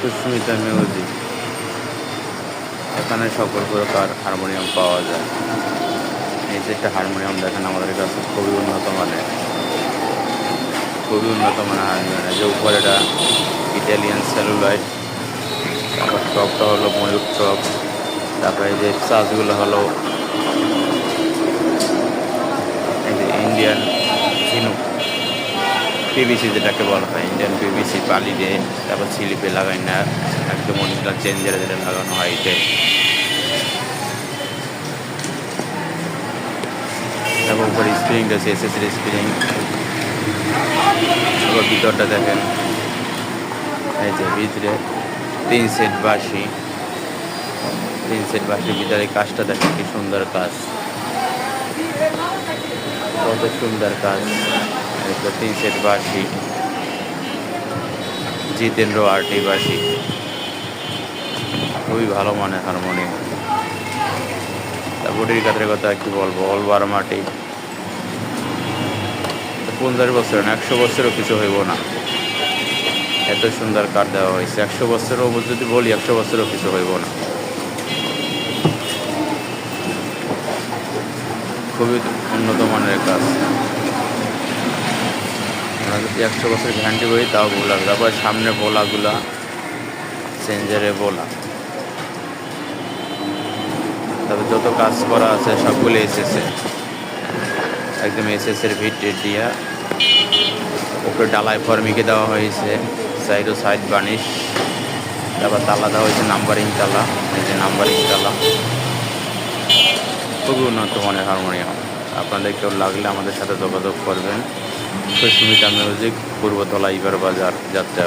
Susmita music. এখানে সকল প্রকার হারমোনিয়াম পাওয়া যায়। এই যে একটা হারমোনিয়াম দেখেন, আমাদের কাছে খুবই উন্নত মানের। খুবই উন্নত মানের হারমোনিয়াম। যে উপরে এটা ইটালিয়ান সেলুলাইট তারপর টপটা হলো ময়ূর টপ, তারপরে যে সাজগুলো হলো এই যে ইন্ডিয়ান ঝিনুক পিভিসি যেটাকে বলা হয় ইন্ডিয়ান পিভিসি বালি দিয়ে তারপর স্লিপে লাগাই না, একদম অনেকটা চেঞ্জারে যেটা লাগানো হয় এটাই তারপর উপরে স্প্রিংটা আছে এস এসের স্প্রিং তারপর ভিতরটা দেখেন, এই যে ভিতরে তিন সেট বাসি। তিন সেট বাঁশির ভিতরে কাজটা দেখেন কি সুন্দর কাজ। কত সুন্দর কাজ। সেট বাঁশি জিতেন্দ্র আর্টি বাঁশি খুবই ভালো মানের হারমোনিয়াম। বডির কাতের কথা কি বলব অলবার মাটি। পঞ্চাশ বছর না, একশো বছরও কিছু হইব না। এত সুন্দর কাঠ দেওয়া হয়েছে, একশো বছরও যদি বলি, একশো বছরও কিছু হইব না। খুবই উন্নত মানের কাজ। একশো বছর ঘ্যান্টি বই তাও বলা তারপর সামনে বোলাগুলা চেঞ্জারে বোলা তবে যত কাজ করা আছে, সবগুলো এসেছে একদম এসএসের ভিট দিয়া। উপরে ডালাই ফর্মিকে দেওয়া হয়েছে সাইড ও সাইড বানিশ তারপর তালা দেওয়া হয়েছে নাম্বারিং তালা। এই যে নাম্বারিং তালা। খুবই উন্নত মানের হারমোনিয়াম আপনাদের কেউ লাগলে আমাদের সাথে যোগাযোগ করবেন। সুস্মিতা মিউজিক পূর্বতলা ইবার বাজার যাত্রা